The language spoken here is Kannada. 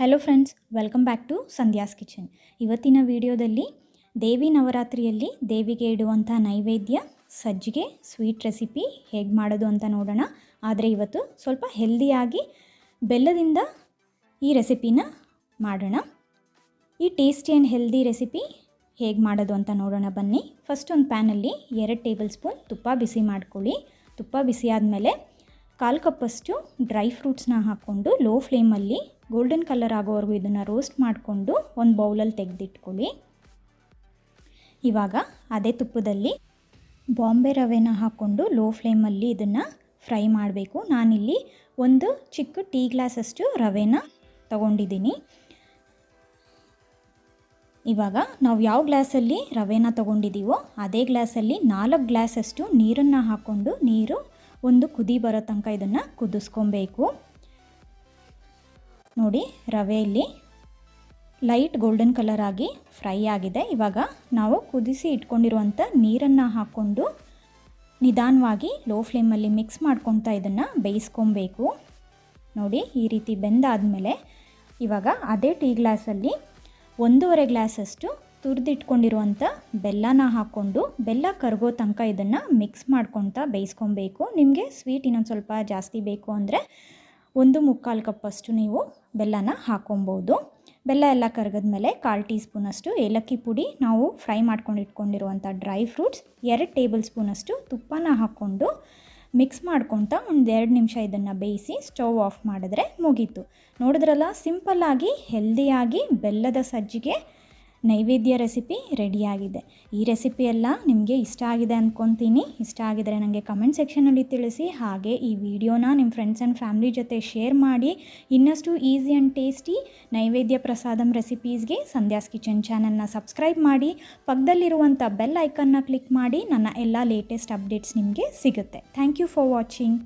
Hello friends welcome back to Sandhya's kitchen ಇವತ್ತಿನ ವಿಡಿಯೋದಲ್ಲಿ ದೇವಿ ನವರಾತ್ರಿಯಲ್ಲಿ ದೇವಿಗೆ ಇಡುವಂಥ ನೈವೇದ್ಯ, ಸಜ್ಜಿಗೆ ಸ್ವೀಟ್ ರೆಸಿಪಿ ಹೇಗೆ ಮಾಡೋದು ಅಂತ ನೋಡೋಣ. ಆದರೆ ಇವತ್ತು ಸ್ವಲ್ಪ ಹೆಲ್ದಿಯಾಗಿ ಬೆಲ್ಲದಿಂದ ಈ ರೆಸಿಪಿನ ಮಾಡೋಣ. ಈ ಟೇಸ್ಟಿ ಆ್ಯಂಡ್ ಹೆಲ್ದಿ ರೆಸಿಪಿ ಹೇಗೆ ಮಾಡೋದು ಅಂತ ನೋಡೋಣ ಬನ್ನಿ. ಫಸ್ಟ್ ಒಂದು ಪ್ಯಾನಲ್ಲಿ ಎರಡು ಟೇಬಲ್ ಸ್ಪೂನ್ ತುಪ್ಪ ಬಿಸಿ ಮಾಡ್ಕೊಳ್ಳಿ. ತುಪ್ಪ ಬಿಸಿ ಆದಮೇಲೆ ಕಾಲು ಕಪ್ಪಷ್ಟು ಡ್ರೈ ಫ್ರೂಟ್ಸ್ನ ಹಾಕ್ಕೊಂಡು ಲೋ ಫ್ಲೇಮಲ್ಲಿ ಗೋಲ್ಡನ್ ಕಲರ್ ಆಗೋವರೆಗೂ ಇದನ್ನು ರೋಸ್ಟ್ ಮಾಡಿಕೊಂಡು ಒಂದು ಬೌಲಲ್ಲಿ ತೆಗೆದಿಟ್ಕೊಳ್ಳಿ. ಇವಾಗ ಅದೇ ತುಪ್ಪದಲ್ಲಿ ಬಾಂಬೆ ರವೆನ ಹಾಕ್ಕೊಂಡು ಲೋ ಫ್ಲೇಮಲ್ಲಿ ಇದನ್ನು ಫ್ರೈ ಮಾಡಬೇಕು. ನಾನಿಲ್ಲಿ ಒಂದು ಚಿಕ್ಕ ಟೀ ಗ್ಲಾಸಷ್ಟು ರವೆನ ತಗೊಂಡಿದ್ದೀನಿ. ಇವಾಗ ನಾವು ಯಾವ ಗ್ಲಾಸಲ್ಲಿ ರವೆನ ತೊಗೊಂಡಿದ್ದೀವೋ ಅದೇ ಗ್ಲಾಸಲ್ಲಿ ನಾಲ್ಕು ಗ್ಲಾಸಷ್ಟು ನೀರನ್ನು ಹಾಕ್ಕೊಂಡು ನೀರು ಒಂದು ಕುದಿ ಬರೋ ತನಕ ಇದನ್ನು ಕುದಿಸ್ಕೊಬೇಕು. ನೋಡಿ, ರವೆಯಲ್ಲಿ ಲೈಟ್ ಗೋಲ್ಡನ್ ಕಲರ್ ಆಗಿ ಫ್ರೈ ಆಗಿದೆ. ಇವಾಗ ನಾವು ಕುದಿಸಿ ಇಟ್ಕೊಂಡಿರುವಂಥ ನೀರನ್ನು ಹಾಕ್ಕೊಂಡು ನಿಧಾನವಾಗಿ ಲೋ ಫ್ಲೇಮಲ್ಲಿ ಮಿಕ್ಸ್ ಮಾಡ್ಕೊತಾ ಇದನ್ನು ಬೇಯಿಸ್ಕೊಬೇಕು. ನೋಡಿ, ಈ ರೀತಿ ಬೆಂದಾದಮೇಲೆ ಇವಾಗ ಅದೇ ಟೀ ಗ್ಲಾಸಲ್ಲಿ ಒಂದೂವರೆ ಗ್ಲಾಸಷ್ಟು ತುರಿದಿಟ್ಕೊಂಡಿರುವಂಥ ಬೆಲ್ಲನ ಹಾಕ್ಕೊಂಡು ಬೆಲ್ಲ ಕರಗೋ ತನಕ ಇದನ್ನು ಮಿಕ್ಸ್ ಮಾಡ್ಕೊತಾ ಬೇಯಿಸ್ಕೊಬೇಕು. ನಿಮಗೆ ಸ್ವೀಟ್ ಇನ್ನೊಂದು ಸ್ವಲ್ಪ ಜಾಸ್ತಿ ಬೇಕು ಅಂದರೆ ಒಂದು ಮುಕ್ಕಾಲು ಕಪ್ಪಷ್ಟು ನೀವು ಬೆಲ್ಲನ ಹಾಕೊಬೋದು. ಬೆಲ್ಲ ಎಲ್ಲ ಕರಗಿದ್ಮೇಲೆ ಕಾಲು ಟೀ ಸ್ಪೂನಷ್ಟು ಏಲಕ್ಕಿ ಪುಡಿ, ನಾವು ಫ್ರೈ ಮಾಡ್ಕೊಂಡು ಇಟ್ಕೊಂಡಿರುವಂಥ ಡ್ರೈ ಫ್ರೂಟ್ಸ್, ಎರಡು ಟೇಬಲ್ ಸ್ಪೂನಷ್ಟು ತುಪ್ಪನ ಹಾಕ್ಕೊಂಡು ಮಿಕ್ಸ್ ಮಾಡ್ಕೊತ ಒಂದು ಎರಡು ನಿಮಿಷ ಇದನ್ನು ಬೇಯಿಸಿ ಸ್ಟವ್ ಆಫ್ ಮಾಡಿದ್ರೆ ಮುಗೀತು. ನೋಡಿದ್ರಲ್ಲ, ಸಿಂಪಲ್ಲಾಗಿ, ಹೆಲ್ದಿಯಾಗಿ ಬೆಲ್ಲದ ಸಜ್ಜಿಗೆ ನೈವೇದ್ಯ ರೆಸಿಪಿ ರೆಡಿಯಾಗಿದೆ. ಈ ರೆಸಿಪಿ ಎಲ್ಲ ನಿಮಗೆ ಇಷ್ಟ ಆಗಿದೆ ಅಂದ್ಕೊತೀನಿ ಇಷ್ಟ ಆಗಿದರೆ ನನಗೆ ಕಮೆಂಟ್ ಸೆಕ್ಷನಲ್ಲಿ ತಿಳಿಸಿ. ಹಾಗೆ ಈ ವಿಡಿಯೋನ ನಿಮ್ಮ ಫ್ರೆಂಡ್ಸ್ ಆ್ಯಂಡ್ ಫ್ಯಾಮಿಲಿ ಜೊತೆ ಶೇರ್ ಮಾಡಿ. ಇನ್ನಷ್ಟು ಈಸಿ ಆ್ಯಂಡ್ ಟೇಸ್ಟಿ ನೈವೇದ್ಯ ಪ್ರಸಾದಂ ರೆಸಿಪೀಸ್ಗೆ ಸಂಧ್ಯಾಸ್ ಕಿಚನ್ ಚಾನಲ್ನ ಸಬ್ಸ್ಕ್ರೈಬ್ ಮಾಡಿ. ಪಕ್ಕದಲ್ಲಿರುವಂಥ ಬೆಲ್ ಐಕನ್ನ ಕ್ಲಿಕ್ ಮಾಡಿ. ನನ್ನ ಎಲ್ಲ ಲೇಟೆಸ್ಟ್ ಅಪ್ಡೇಟ್ಸ್ ನಿಮಗೆ ಸಿಗುತ್ತೆ. Thank you for watching